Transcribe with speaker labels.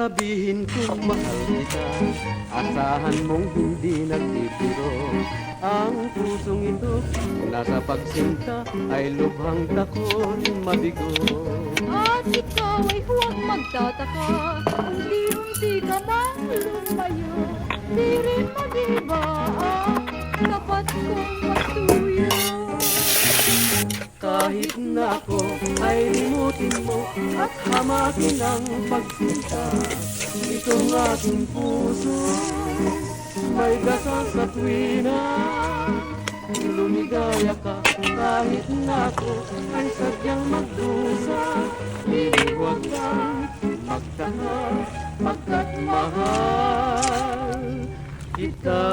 Speaker 1: Sabihin kong mahal kita. Asahan mong hindi nagbibiro Ang pusong ito Nasa pagsinta Ay lubhang takot mabigo.
Speaker 2: At ikaw ay huwag magtataka. Unti-unti ka mang lumayo. Di rin mag-iba ang tapat kong matuyo.
Speaker 1: Kahit na ako ay limutin mo At hamakin ang pagsinta Itong aking puso May dasal sa tuwina Lumigaya ka kahit na ako Ay sadyang magdusa Iniwag kang magtaka Pagkat mahal kita